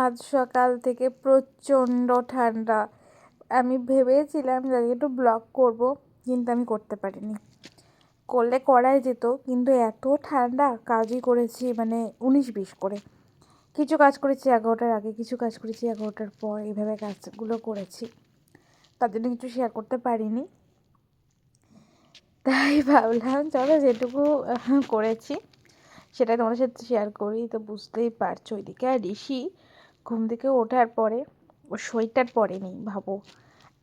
আজ সকাল থেকে প্রচণ্ড ঠান্ডা। আমি ভেবেছিলাম যে একটু ব্লগ করব, কিন্তু আমি করতে পারিনি। করলে করাই যেত, কিন্তু এত ঠান্ডা, কাজই করেছি মানে উনিশ বিশ করে। কিছু কাজ করেছি এগারোটার আগে, কিছু কাজ করেছি এগারোটার পর এইভাবে কাজগুলো করেছি। তার জন্য কিছু শেয়ার করতে পারিনি। তাই ভাবলাম, চলো যেটুকু করেছি, সেটাই তোমাদের সাথে শেয়ার করি। তো বুঝতেই পারছ, ওইদিকে আর ঋষি ঘুম থেকে ওঠার পরে, ও সোয়েটার পরেনি ভাবো।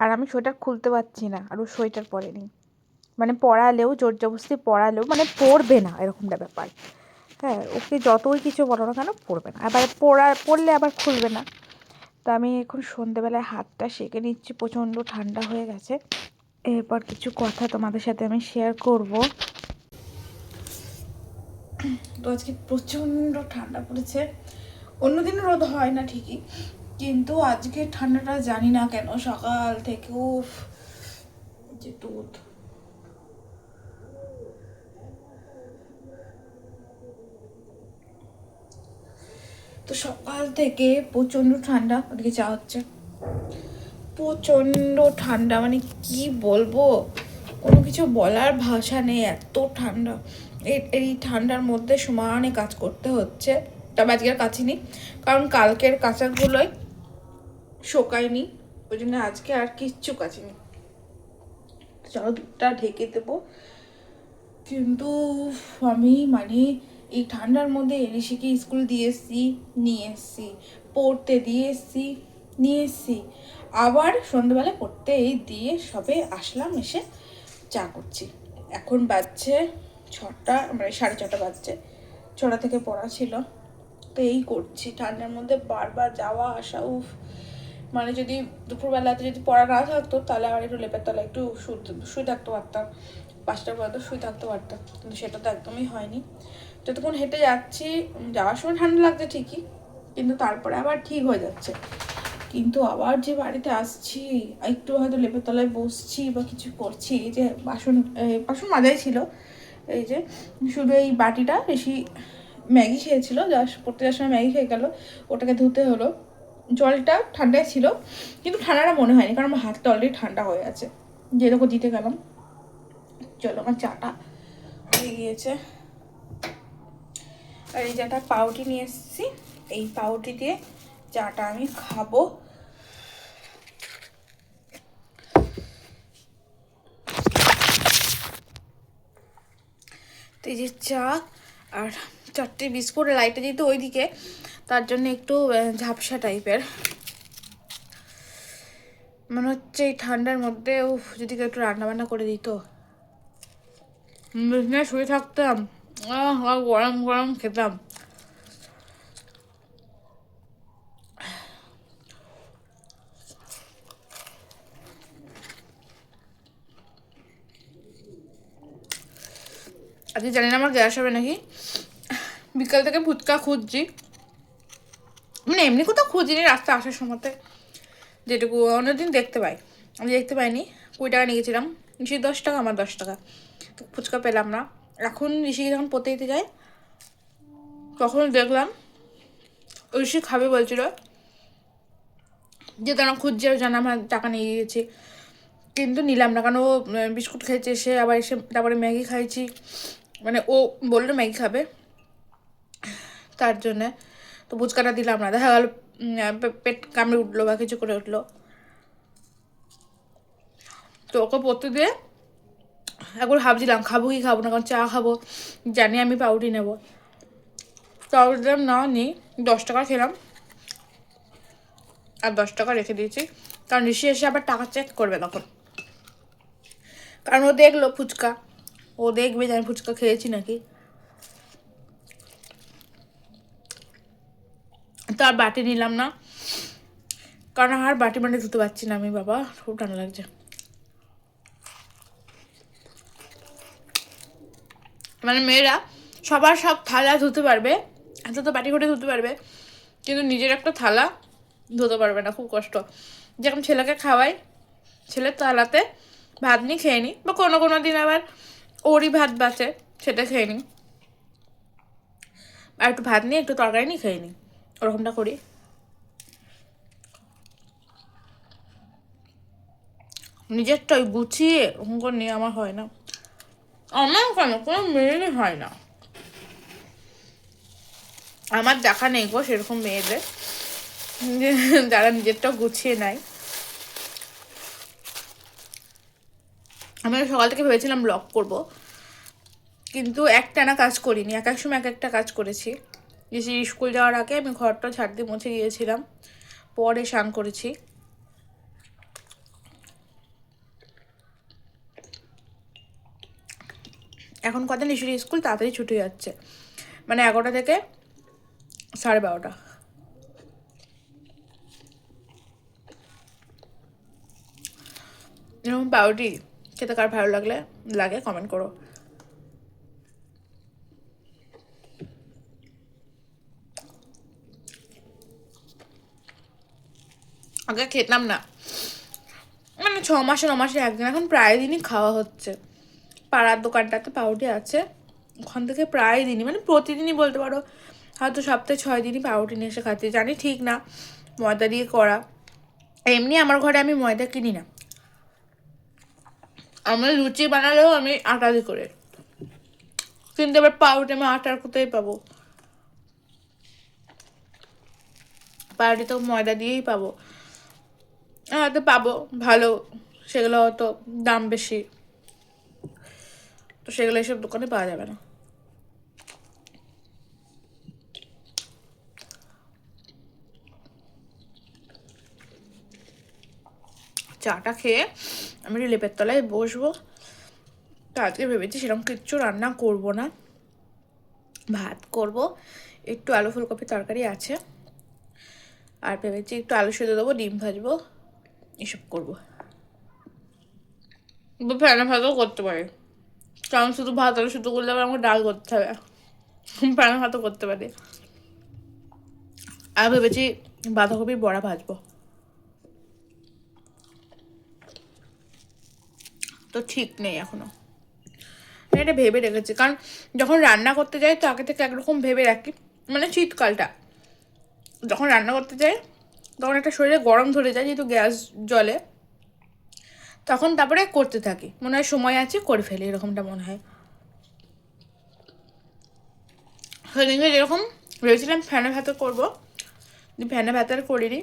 আর আমি সোয়েটার খুলতে পারছি না, আর ও সোয়েটার পরেনি মানে পড়ালেও, জোর জবস্তি পড়ালেও মানে পড়বে না এরকমটা ব্যাপার। হ্যাঁ ওকে যতই কিছু বলো না কেন, পড়বে না। আবার পড়া, পড়লে আবার খুলবে না। তা আমি এখন সন্ধেবেলায় হাতটা সেঁকে নিচ্ছি, প্রচণ্ড ঠান্ডা হয়ে গেছে। এরপর কিছু কথা তোমাদের সাথে আমি শেয়ার করব। তো আজকে প্রচণ্ড ঠান্ডা পড়েছে। অন্যদিন রোদ হয় না ঠিকই, কিন্তু আজকে ঠান্ডাটা জানি না কেন, সকাল থেকে, উফ, যে রোদ। তো সকাল থেকে প্রচণ্ড ঠান্ডা, ওদিকে চা হচ্ছে। প্রচণ্ড ঠান্ডা মানে কি বলব? কোনো কিছু বলার ভাষা নেই, এত ঠান্ডা। এই ঠান্ডার মধ্যে সমানে কাজ করতে হচ্ছে। তবে আজকে আর কাচিনি কারণ কালকের কাঁচাগুলোই শোকায়নি, ওই জন্য আজকে আর কিচ্ছু কাচিনি চলো দুধটা ঢেকে দেবো। কিন্তু আমি মানে এই ঠান্ডার মধ্যে ঋষিকে স্কুল দিয়ে এসছি, নিয়ে এসছি, পড়তে দিয়ে এসছি, নিয়ে এসছি। আবার সন্ধ্যেবেলা পড়তে এই দিয়ে সবে আসলাম, এসে চা করছি। এখন বাজছে ছটা মানে সাড়ে ছটা বাজছে। ছটা থেকে পড়া ছিল। এই করছি। ঠান্ডার মধ্যে বারবার যাওয়া আসা, উফ। মানে যদি দুপুরবেলাতে যদি পড়া না থাকতো, তাহলে আর একটু লেপের তলা একটু শুয়ে থাকতে পারতাম। পাঁচটার পর তো শুয়ে থাকতে পারতাম, কিন্তু সেটা তো একদমই হয়নি। যতক্ষণ হেঁটে যাচ্ছি যাওয়ার সময় ঠান্ডা লাগছে ঠিকই, কিন্তু তারপরে আবার ঠিক হয়ে যাচ্ছে। কিন্তু আবার যে বাড়িতে আসছি, একটু হয়তো লেপের তলায় বসছি বা কিছু করছি যে বাসন বাসন মাজাই ছিল, এই যে শুধু এই বাটিটা বেশি ম্যাগি খেয়েছিল যা পড়তে যাওয়ার সময় ম্যাগি খেয়ে গেল, ওটাকে ধুতে হলো। জলটা ঠান্ডায় ছিল, কিন্তু ঠান্ডাটা মনে হয়নি, কারণ আমার হাতটা অলরেডি ঠান্ডা হয়ে আছে। যেরকম দিতে গেলাম। চলো, আমার চাটা হয়ে গিয়েছে। আর এই চাটা পাউটি নিয়ে এসেছি, এই পাউটি দিয়ে চাটা আমি খাব। এই যে চা, আর চারটে বিস্কুট লাইটে যেহেতু ওইদিকে, তার জন্য একটু ঝাপসা টাইপের। মনে হচ্ছে এই ঠান্ডার মধ্যে ও যদি কেউ একটু রান্নাবান্না করে দিত। বিছনায় শুয়ে থাকতাম। গরম গরম খেতাম। আজকে জানি না আমার গ্যাস হবে নাকি। বিকাল থেকে ফুচকা খুঁজছি। মানে এমনি কোথাও খুঁজিনি রাস্তা আসার সময়তে। যেটুকু অন্যদিন দেখতে পাই। আমি দেখতে পাইনি, কুড়ি টাকা নিয়েছিলাম ঋষি দশ টাকা, আমার দশ টাকা। তো ফুচকা পেলাম না। এখন ঋষিকে যখন পড়তে দিতে যায়, তখন দেখলাম, ঋষি খাবে বলছিল যে তারা খুঁজছে জানা আমার টাকা নিয়ে গিয়েছি। কিন্তু নিলাম না, কারণ ও বিস্কুট খেয়েছে, সে আবার এসে তারপরে ম্যাগি খাইছি। মানে ও বলল ম্যাগি খাবে। তার জন্যে। তো ফুচকাটা দিলাম না। দেখা গেল পেট কামড়ে উঠল বা কিছু করে উঠল। তো ওকে পড়তে দিয়ে একবার ভাবছিলাম, খাব কি খাব না, কারণ চা খাব, জানি আমি পাউডি নেব। পাউডি দিলাম, না, নিই, দশ টাকা খেলাম। আর দশ টাকা রেখে দিয়েছি। কারণ ঋষি এসে আবার টাকা চেক করবে তখন। কারণ ও দেখল ফুচকা। ও দেখবে যে আমি ফুচকা খেয়েছি নাকি। তো আর বাটি নিলাম না। কারণ আর বাটি মানে ধুতে পারছি না আমি, বাবা, খুব ঠান্ডা লাগছে। মানে মেয়েরা সবার সব থালা ধুতে পারবে এত তো বাটি ঘটে ধুতে পারবে, কিন্তু নিজের একটা থালা ধুতে পারবে না, খুব কষ্ট। যেরকম ছেলেকে খাওয়াই, ছেলের থালাতে ভাত নিয়ে খেয়ে নিই বা কোনো কোনো দিন আবার ওরই ভাত বাঁচে, সেটা খেয়ে নিই আর একটু ভাত নিয়ে, একটু তরকারি নিয়ে খেয়ে নিই ওরকমটা করি। নিজেরটাই গুছিয়ে ওরকম করে নিয়ে আমার হয় না। আমার কেন কোনো মেয়েরই হয় না। আমার দেখা নেই গো সেরকম মেয়েদের। যারা নিজেরটা গুছিয়ে নেয়। আমি সকাল থেকে ভেবেছিলাম ব্লগ করব। কিন্তু একটা না কাজ করিনি। এক এক সময় এক একটা কাজ করেছি। যে স্কুল যাওয়ার আগে আমি ঘরটা ঝাড় দিয়ে মুছে গিয়েছিলাম। পরে স্নান করেছি। এখন কদিন ঈশ্বরী স্কুল তাড়াতাড়ি ছুটি যাচ্ছে। মানে এগারোটা থেকে সাড়ে বারোটা। এরকম পাউরুটি খেতে কার ভালো লাগলে, লাগে কমেন্ট করো। আগে খেতাম না। মানে ছ মাসে, ন মাসে, একদিন। এখন প্রায় দিনই খাওয়া হচ্ছে। পাড়ার দোকানটাতে পাউরুটি আছে। ওখান থেকে প্রায় দিনই। মানে প্রতিদিনই বলতে পারো, হয়তো সপ্তাহে ছয় দিনই পাউরুটি নিয়ে এসে খাচ্ছি। জানি ঠিক না, ময়দা দিয়ে করা। এমনি আমার ঘরে আমি ময়দা কিনি না। আমি লুচি বানালেও আমি আটা দিয়ে করে। কিন্তু এবার পাউরুটি আমি আটার কোথায় পাবো? পাউরুটি তো ময়দা দিয়েই পাবো। হয়তো পাবো, ভালো। সেগুলো হয়তো দাম বেশি। তো সেগুলো এসব দোকানে পাওয়া যাবে না। চাটা খেয়ে আমি লেপের তলায় বসবো। তো আজকে ভেবেছি সেরকম কিচ্ছু রান্না করব না। ভাত করব। একটু আলু ফুলকপি তরকারি আছে। আর ভেবেছি একটু আলু সেদ্ধ দেবো, ডিম ভাজবো। এসব করব। ফ্যানে ভাতও করতে পারি। কারণ শুধু ভাত আলু শুধু করলে আবার আমাকে ডাল করতে হবে। ফ্যানে ভাতও করতে পারি। আর ভেবেছি বাঁধাকপির বড়া ভাজবো। তো ঠিক নেই এখনও। এটা ভেবে রেখেছি। কারণ যখন রান্না করতে যাই তো আগে থেকে একরকম ভেবে রাখি। মানে শীতকালটা। যখন রান্না করতে যাই তখন একটা শরীরে গরম ধরে যায়, যেহেতু গ্যাস জলে তখন তারপরে করতে থাকি। মনে হয় সময় আছে, করে ফেলি, এরকমটা মনে হয়। সেদিনকে যেরকম ভেবেছিলাম ফ্যানে ভাতে করব ফ্যানে ভাতে আর করিনি।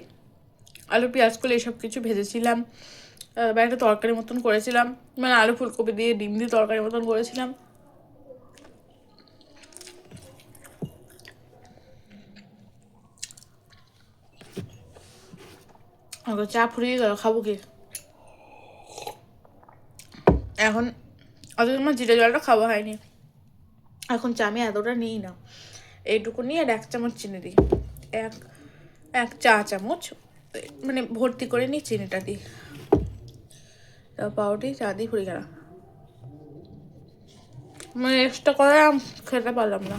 আলু, পেঁয়াজ করে এসব কিছু ভেজেছিলাম বা একটা তরকারি মতন করেছিলাম মানে আলু ফুলকপি দিয়ে, ডিম দিয়ে তরকারি মতন করেছিলাম। চা ফুরিয়ে গেল খাব কি এখন অত আমার জিরে জলটা খাওয়া হয়নি এখন চা আমি এতটা নিই না এইটুকু নিয়ে আর এক চামচ চিনি দিই এক এক চা চামচ মানে ভর্তি করে নিই চিনিটা দিই পাউরুটি চা দিয়ে ফুরিয়ে গেল মানে এক্সট্রা করে খেতে পারলাম না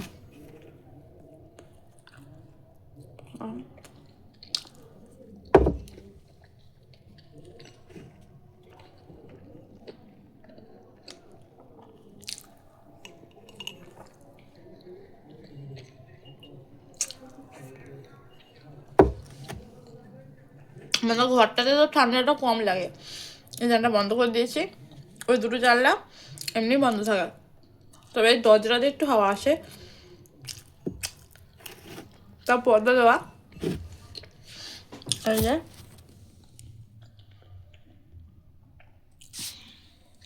মানে ঘরটাতে তো ঠান্ডাটা কম লাগে। এই জানটা বন্ধ করে দিয়েছি। ওই দুটো জানলা এমনি বন্ধ থাকে। তবে এই দরজাটা একটু হাওয়া আসে। তা পর্দা দেওয়া।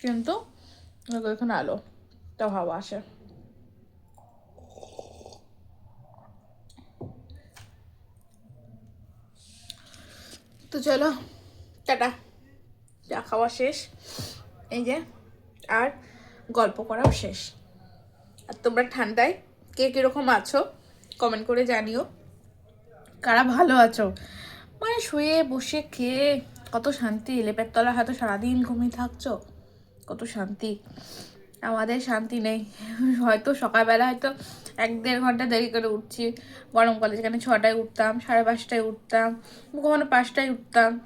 কিন্তু এখানে আলো। তাও হাওয়া আসে। তো চলো, টাটা। চা খাওয়া শেষ। এই যে, আর গল্প করাও শেষ। আর তোমরা ঠান্ডায় কে কীরকম আছো কমেন্ট করে জানিও। কারা ভালো আছো? মানে শুয়ে, বসে, খেয়ে, কত শান্তি। লেপের তলা হয়তো সারাদিন ঘুমিয়ে থাকছো। কত শান্তি। আমাদের শান্তি নেই। হয়তো সকালবেলা হয়তো এক দেড় ঘণ্টা দেরি করে উঠছি গরমকালে যেখানে ছটায় উঠতাম, সাড়ে পাঁচটায় উঠতাম কখনো পাঁচটায় উঠতাম।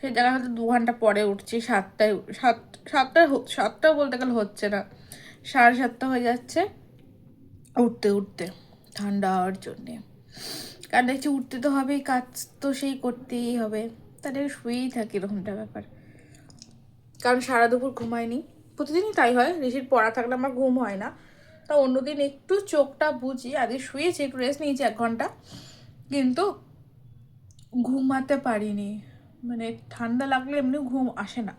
সেই জায়গায় হয়তো দু ঘণ্টা পরে উঠছি, সাতটায় সাত সাতটায় সাতটাও বলতে গেলে হচ্ছে না। সাড়ে সাতটা হয়ে যাচ্ছে উঠতে উঠতে ঠান্ডা হওয়ার জন্যে। কারণ দেখছি উঠতে তো হবেই, কাজ তো সেই করতেই হবে। তাহলে শুয়েই থাকি এরকমটা ব্যাপার। কারণ সারা দুপুর ঘুমায়নি প্রতিদিনই তাই হয়, ঋষির পড়া থাকলে আমার ঘুম হয় না। তা অন্যদিন একটু চোখটা বুঝি, আগে শুয়েছি, একটু রেস্ট নিয়েছি এক ঘণ্টা, কিন্তু ঘুমাতে পারিনি। মানে ঠান্ডা লাগলে এমনি ঘুম আসে না।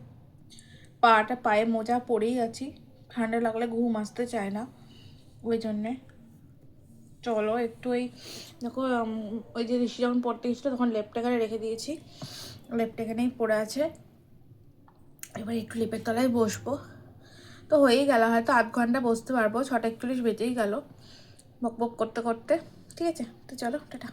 পাটা পায়ে মোজা পরেই আছি, ঠান্ডা লাগলে ঘুম আসতে চায় না। ওই জন্যে। চলো একটু ওই, দেখো ওই যে ঋষি যখন পড়তে গেছিল তখন লেপটা এখানে রেখে দিয়েছি। লেপটা এখানেই পড়ে আছে। এবার একটু লেপের তলায় বসবো। তো হয়েই গেল, হয়তো আধ ঘণ্টা বসতে পারব, ছটা একচল্লিশ বেজেই গেল, বক বক করতে করতে। ঠিক আছে, তো চলো, টাটা।